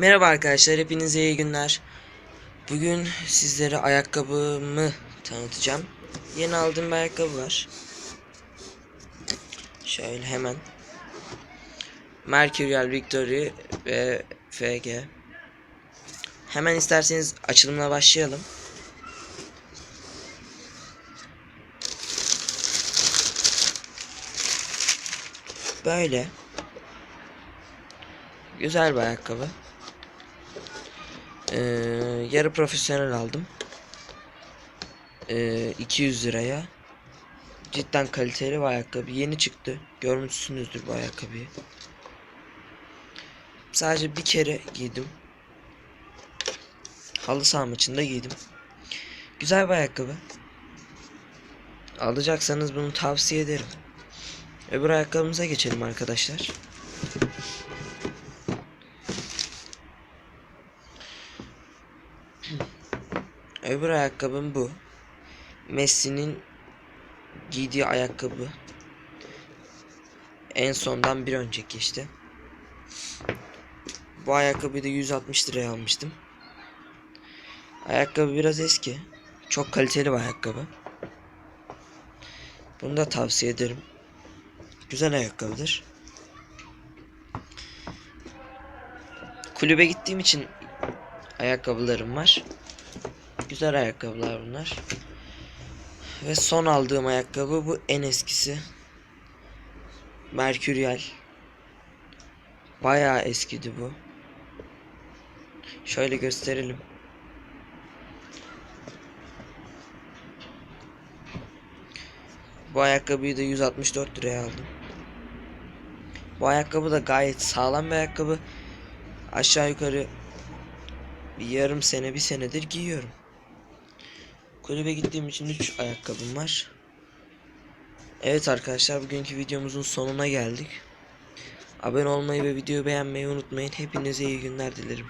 Merhaba arkadaşlar, hepinize iyi günler. Bugün sizlere ayakkabımı tanıtacağım. Yeni aldığım bir ayakkabı var. Şöyle hemen. Mercurial Victory ve FG. Hemen isterseniz açılımına başlayalım. Böyle. Güzel bir ayakkabı. Ee, yarı profesyonel aldım. Ee, 200 liraya. Cidden kaliteli bir ayakkabı. Yeni çıktı. Görmüşsünüzdür bu ayakkabıyı. Sadece bir kere giydim. Halı saha maçında giydim. Güzel bir ayakkabı. Alacaksanız bunu tavsiye ederim. Öbür ayakkabımıza geçelim arkadaşlar. Öbür ayakkabım bu. Messi'nin giydiği ayakkabı. En sondan bir önceki işte. Bu ayakkabıyı da 160 liraya almıştım. Ayakkabı biraz eski. Çok kaliteli bir ayakkabı. Bunu da tavsiye ederim. Güzel ayakkabıdır. Kulübe gittiğim için ayakkabılarım var. Güzel ayakkabılar bunlar. Ve son aldığım ayakkabı bu en eskisi. Mercurial. Bayağı eskidi bu. Şöyle gösterelim. Bu ayakkabıyı da 164 liraya aldım. Bu ayakkabı da gayet sağlam bir ayakkabı. Aşağı yukarı bir yarım sene bir senedir giyiyorum. Kulübe gittiğim için 3 ayakkabım var. Evet arkadaşlar bugünkü videomuzun sonuna geldik. Abone olmayı ve videoyu beğenmeyi unutmayın. Hepinize iyi günler dilerim.